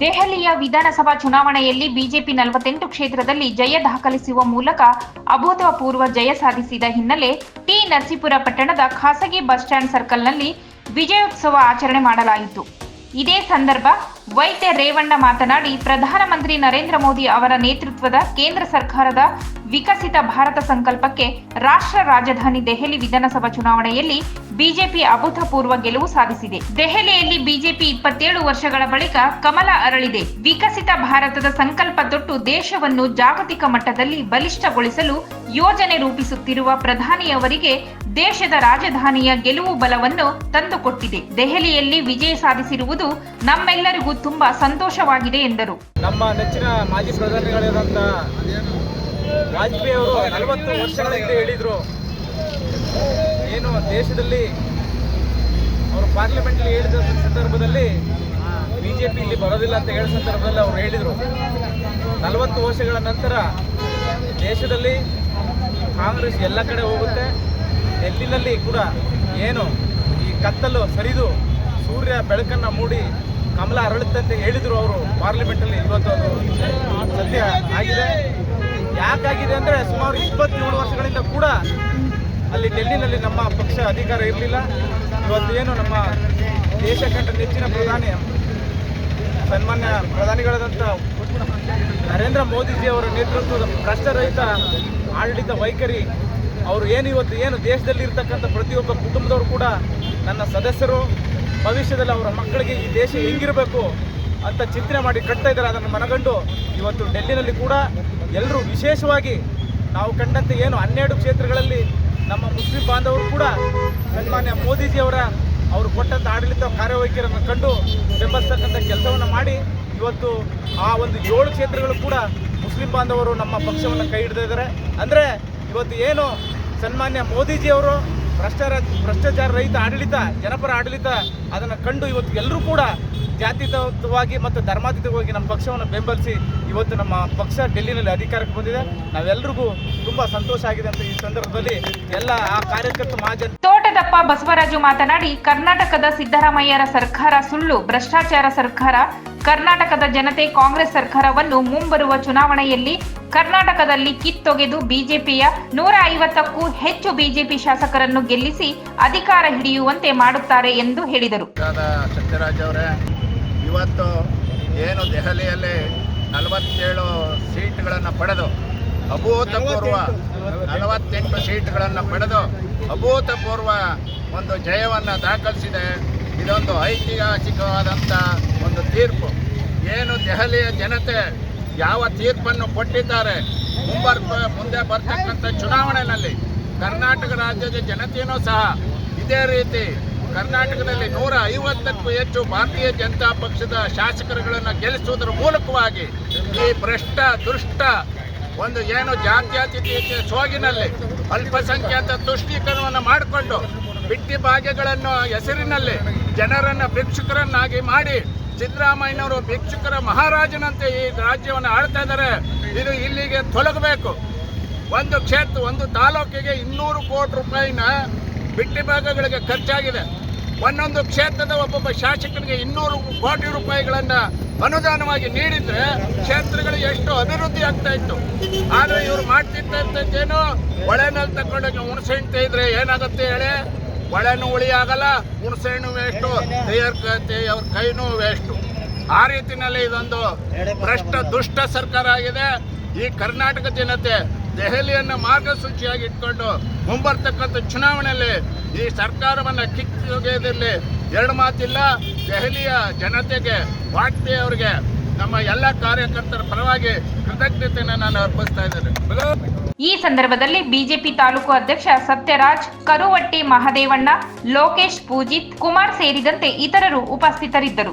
ದೆಹಲಿಯ ವಿಧಾನಸಭಾ ಚುನಾವಣೆಯಲ್ಲಿ ಬಿಜೆಪಿ ನಲವತ್ತೆಂಟು ಕ್ಷೇತ್ರದಲ್ಲಿ ಜಯ ದಾಖಲಿಸುವ ಮೂಲಕ ಅಭೂತಪೂರ್ವ ಜಯ ಸಾಧಿಸಿದ ಹಿನ್ನೆಲೆ ಟಿ ನರಸೀಪುರ ಪಟ್ಟಣದ ಖಾಸಗಿ ಬಸ್ ಸ್ಟ್ಯಾಂಡ್ ಸರ್ಕಲ್ನಲ್ಲಿ ವಿಜಯೋತ್ಸವ ಆಚರಣೆ ಮಾಡಲಾಯಿತು. ಇದೇ ಸಂದರ್ಭ ವೈದ್ಯ ರೇವಣ್ಣ ಮಾತನಾಡಿ, ಪ್ರಧಾನಮಂತ್ರಿ ನರೇಂದ್ರ ಮೋದಿ ಅವರ ನೇತೃತ್ವದ ಕೇಂದ್ರ ಸರ್ಕಾರದ ವಿಕಸಿತ ಭಾರತ ಸಂಕಲ್ಪಕ್ಕೆ ರಾಷ್ಟ್ರ ರಾಜಧಾನಿ ದೆಹಲಿ ವಿಧಾನಸಭಾ ಚುನಾವಣೆಯಲ್ಲಿ ಬಿಜೆಪಿ ಅಭೂತಪೂರ್ವ ಗೆಲುವು ಸಾಧಿಸಿದೆ. ದೆಹಲಿಯಲ್ಲಿ ಬಿಜೆಪಿ ಇಪ್ಪತ್ತೇಳು ವರ್ಷಗಳ ಬಳಿಕ ಕಮಲ ಅರಳಿದೆ. ವಿಕಸಿತ ಭಾರತದ ಸಂಕಲ್ಪ ತೊಟ್ಟು ದೇಶವನ್ನು ಜಾಗತಿಕ ಮಟ್ಟದಲ್ಲಿ ಬಲಿಷ್ಠಗೊಳಿಸಲು ಯೋಜನೆ ರೂಪಿಸುತ್ತಿರುವ ಪ್ರಧಾನಿಯವರಿಗೆ ದೇಶದ ರಾಜಧಾನಿಯ ಗೆಲುವು ಬಲವನ್ನು ತಂದುಕೊಟ್ಟಿದೆ. ದೆಹಲಿಯಲ್ಲಿ ವಿಜಯ ಸಾಧಿಸಿರುವುದು ನಮ್ಮೆಲ್ಲರಿಗೂ ತುಂಬಾ ಸಂತೋಷವಾಗಿದೆ ಎಂದರು. ನಮ್ಮ ನೆಚ್ಚಿನ ಮಾಜಿ ಪ್ರಧಾನಿಗಳಿರುವಂತಹ ವಾಜಪೇಯಿ ಅವರು ನಲವತ್ತು ವರ್ಷಗಳ ಹಿಂದೆ ಹೇಳಿದರು, ಏನು ದೇಶದಲ್ಲಿ ಅವರು ಪಾರ್ಲಿಮೆಂಟ್ ಹೇಳಿದ ಸಂದರ್ಭದಲ್ಲಿ ಬಿಜೆಪಿ ಇಲ್ಲಿ ಬರೋದಿಲ್ಲ ಅಂತ ಹೇಳಿದ ಸಂದರ್ಭದಲ್ಲಿ ಅವರು ಹೇಳಿದರು. ನಲವತ್ತು ವರ್ಷಗಳ ನಂತರ ದೇಶದಲ್ಲಿ ಕಾಂಗ್ರೆಸ್ ಎಲ್ಲ ಕಡೆ ಹೋಗುತ್ತೆ. ಡೆಲ್ಲಿನಲ್ಲಿ ಕೂಡ ಏನು ಈ ಕತ್ತಲು ಸರಿದು ಸೂರ್ಯ ಬೆಳಕನ್ನು ಮೂಡಿ ಕಮಲ ಅರಳುತ್ತಂತೆ ಹೇಳಿದರು ಅವರು ಪಾರ್ಲಿಮೆಂಟಲ್ಲಿ ಇವತ್ತು ಅದು ಸದ್ಯ ಆಗಿದೆ. ಯಾಕಾಗಿದೆ ಅಂದರೆ ಸುಮಾರು ಇಪ್ಪತ್ತೇಳು ವರ್ಷಗಳಿಂದ ಕೂಡ ಅಲ್ಲಿ ಡೆಲ್ಲಿನಲ್ಲಿ ನಮ್ಮ ಪಕ್ಷ ಅಧಿಕಾರ ಇರಲಿಲ್ಲ. ಇವತ್ತು ಏನು ನಮ್ಮ ದೇಶ ಕಂಡ ನೆಚ್ಚಿನ ಪ್ರಧಾನಿ, ಸನ್ಮಾನ್ಯ ಪ್ರಧಾನಿಗಳಾದಂಥ ನರೇಂದ್ರ ಮೋದಿಜಿ ಅವರ ನೇತೃತ್ವದ ಭ್ರಷ್ಟರಹಿತ ಆಡಳಿತ ವೈಖರಿ ಅವರು ಏನು ಇವತ್ತು ಏನು ದೇಶದಲ್ಲಿ ಇರ್ತಕ್ಕಂಥ ಪ್ರತಿಯೊಬ್ಬ ಕುಟುಂಬದವರು ಕೂಡ ನನ್ನ ಸದಸ್ಯರು, ಭವಿಷ್ಯದಲ್ಲಿ ಅವರ ಮಕ್ಕಳಿಗೆ ಈ ದೇಶ ಹೆಂಗಿರಬೇಕು ಅಂತ ಚಿಂತನೆ ಮಾಡಿ ಕಟ್ತಾ ಇದ್ದಾರೆ ಅದನ್ನು ಮನಗಂಡು ಇವತ್ತು ಡೆಲ್ಲಿನಲ್ಲಿ ಕೂಡ ಎಲ್ಲರೂ ವಿಶೇಷವಾಗಿ ನಾವು ಕಂಡಂತೆ ಏನು ಹನ್ನೆರಡು ಕ್ಷೇತ್ರಗಳಲ್ಲಿ ನಮ್ಮ ಮುಸ್ಲಿಂ ಬಾಂಧವರು ಕೂಡ ಸನ್ಮಾನ್ಯ ಮೋದಿಜಿಯವರ ಅವರು ಕೊಟ್ಟಂಥ ಆಡಳಿತ ಕಾರ್ಯವೈಖರಿಯನ್ನು ಕಂಡು ಬೆಂಬಲಿಸ್ತಕ್ಕಂಥ ಕೆಲಸವನ್ನು ಮಾಡಿ ಇವತ್ತು ಆ ಒಂದು ಏಳು ಕ್ಷೇತ್ರಗಳು ಕೂಡ ಮುಸ್ಲಿಂ ಬಾಂಧವರು ನಮ್ಮ ಪಕ್ಷವನ್ನು ಕೈ ಹಿಡಿದಿದ್ದಾರೆ. ಅಂದರೆ ಇವತ್ತು ಏನು ಸನ್ಮಾನ್ಯ ಮೋದಿಜಿಯವರು ಭ್ರಷ್ಟಾರ ಭ್ರಷ್ಟಾಚಾರ ರಹಿತ ಆಡಳಿತ, ಜನಪರ ಆಡಳಿತ ಅದನ್ನು ಕಂಡು ಇವತ್ತು ಎಲ್ಲರೂ ಕೂಡ ಜಾತೀತವಾಗಿ ಮತ್ತು ಧರ್ಮಾತೀತವಾಗಿ ನಮ್ಮ ಪಕ್ಷವನ್ನು ಬೆಂಬಲಿಸಿ ಇವತ್ತು ನಮ್ಮ ಪಕ್ಷ ಡೆಲ್ಲಿನಲ್ಲಿ ಅಧಿಕಾರಕ್ಕೆ ಬಂದಿದೆ. ನಾವೆಲ್ಲರಿಗೂ ತುಂಬಾ ಸಂತೋಷ ಆಗಿದೆ ಅಂತ ಈ ಸಂದರ್ಭದಲ್ಲಿ ಎಲ್ಲ ಆ ಕಾರ್ಯಕರ್ತ ಮಹಾಜನ್ ತೋಟದಪ್ಪ ಬಸವರಾಜು ಮಾತನಾಡಿ, ಕರ್ನಾಟಕದ ಸಿದ್ದರಾಮಯ್ಯರ ಸರ್ಕಾರ ಸುಳ್ಳು, ಭ್ರಷ್ಟಾಚಾರ ಸರ್ಕಾರ ಕರ್ನಾಟಕದ ಜನತೆ ಕಾಂಗ್ರೆಸ್ ಸರ್ಕಾರವನ್ನು ಮುಂಬರುವ ಚುನಾವಣೆಯಲ್ಲಿ ಕರ್ನಾಟಕದಲ್ಲಿ ಕಿತ್ತೊಗೆದು ಬಿಜೆಪಿಯ ನೂರ ಐವತ್ತಕ್ಕೂ ಹೆಚ್ಚು ಬಿಜೆಪಿ ಶಾಸಕರನ್ನು ಗೆಲ್ಲಿಸಿ ಅಧಿಕಾರ ಹಿಡಿಯುವಂತೆ ಮಾಡುತ್ತಾರೆ ಎಂದು ಹೇಳಿದರು. ಇವತ್ತು ಏನು ದೆಹಲಿಯಲ್ಲಿ ನಲವತ್ತೇಳು ಸೀಟ್ಗಳನ್ನು ಪಡೆದು, ಅಭೂತಪೂರ್ವ ನಲವತ್ತೆಂಟು ಸೀಟ್ಗಳನ್ನು ಪಡೆದು, ಅಭೂತಪೂರ್ವ ಒಂದು ಜಯವನ್ನು ದಾಖಲಿಸಿದೆ. ಇದೊಂದು ಐತಿಹಾಸಿಕವಾದಂಥ ಒಂದು ತೀರ್ಪು. ಏನು ದೆಹಲಿಯ ಜನತೆ ಯಾವ ತೀರ್ಪನ್ನು ಕೊಟ್ಟಿದ್ದಾರೆ ಮುಂಬರ್ ಮುಂದೆ ಬರ್ತಕ್ಕಂಥ ಚುನಾವಣೆಯಲ್ಲಿ ಕರ್ನಾಟಕ ರಾಜ್ಯದ ಜನತೆಯೂ ಸಹ ಇದೇ ರೀತಿ ಕರ್ನಾಟಕದಲ್ಲಿ ನೂರ ಐವತ್ತಕ್ಕೂ ಹೆಚ್ಚು ಭಾರತೀಯ ಜನತಾ ಪಕ್ಷದ ಶಾಸಕರುಗಳನ್ನು ಗೆಲ್ಲಿಸುವುದರ ಮೂಲಕವಾಗಿ ಈ ಭ್ರಷ್ಟ, ದುಷ್ಟ ಒಂದು ಏನು ಜಾತ್ಯಾತೀತ ಸೋಗಿನಲ್ಲಿ ಅಲ್ಪಸಂಖ್ಯಾತ ತುಷ್ಟೀಕರಣವನ್ನು ಮಾಡಿಕೊಂಡು ಬಿಟ್ಟಿ ಭಾಗ್ಯಗಳನ್ನು ಹೆಸರಿನಲ್ಲಿ ಜನರನ್ನು ಭಿಕ್ಷುಕರನ್ನಾಗಿ ಮಾಡಿ ಸಿದ್ದರಾಮಯ್ಯನವರು ಭಿಕ್ಷುಕರ ಮಹಾರಾಜನಂತೆ ಈ ರಾಜ್ಯವನ್ನು ಆಳ್ತಾ ಇದ್ದಾರೆ. ಇದು ಇಲ್ಲಿಗೆ ತೊಲಗಬೇಕು. ಒಂದು ಕ್ಷೇತ್ರ, ಒಂದು ತಾಲೂಕಿಗೆ ಇನ್ನೂರು ಕೋಟಿ ರೂಪಾಯಿನ ಬಿಟ್ಟಿ ಭಾಗಗಳಿಗೆ ಖರ್ಚಾಗಿದೆ. ಒಂದೊಂದು ಕ್ಷೇತ್ರದ ಒಬ್ಬೊಬ್ಬ ಶಾಸಕರಿಗೆ ಇನ್ನೂರು ಕೋಟಿ ರೂಪಾಯಿಗಳನ್ನು ಅನುದಾನವಾಗಿ ನೀಡಿದ್ರೆ ಕ್ಷೇತ್ರಗಳು ಎಷ್ಟು ಅಭಿವೃದ್ಧಿ ಆಗ್ತಾ ಇತ್ತು. ಆದರೆ ಇವರು ಮಾಡ್ತಿರ್ತಕ್ಕಂಥದ್ದೇನು ಒಳೆನಲ್ಲಿ ತಗೊಂಡೋಗಿ ಹುಣಸೆಹಣ್ಣು ಇದ್ರೆ ಏನಾಗುತ್ತೆ ಹೇಳಿ? ಒಳೆನೂ ಉಳಿ ಆಗಲ್ಲ, ಹುಣಸೆಹಣ್ಣು ವೇಸ್ಟು ಅವ್ರ ಕೈನೂ ವೇಸ್ಟು ಆ ರೀತಿಯಲ್ಲಿ ಇದೊಂದು ಭ್ರಷ್ಟ, ದುಷ್ಟ ಸರ್ಕಾರ ಆಗಿದೆ. ಈ ಕರ್ನಾಟಕ ಜನತೆ ದೆಹಲಿಯನ್ನು ಮಾರ್ಗಸೂಚಿಯಾಗಿ ಇಟ್ಕೊಂಡು ಮುಂಬರ್ತಕ್ಕಂಥ ಚುನಾವಣೆಯಲ್ಲಿ ಈ ಸರ್ಕಾರವನ್ನು ಕಿತ್ತೊಗೆಯೋದ್ರಲ್ಲಿ ಎರಡು ಮಾತಿಲ್ಲ. ದೆಹಲಿಯ ಜನತೆಗೆ ವಾಜಪೇಯಿ ಅವರಿಗೆ ನಮ್ಮ ಎಲ್ಲ ಕಾರ್ಯಕರ್ತರ ಪರವಾಗಿ ಕೃತಜ್ಞತೆಯನ್ನು ನಾನು ಅರ್ಪಿಸ್ತಾ ಇದ್ದೇನೆ. ಈ ಸಂದರ್ಭದಲ್ಲಿ ಬಿಜೆಪಿ ತಾಲೂಕು ಅಧ್ಯಕ್ಷ ಸತ್ಯರಾಜ್ ಕರುವಟ್ಟಿ ಮಹದೇವಣ್ಣ ಲೋಕೇಶ್ ಪೂಜಿತ್ ಕುಮಾರ್ ಸೇರಿದಂತೆ ಇತರರು ಉಪಸ್ಥಿತರಿದ್ದರು.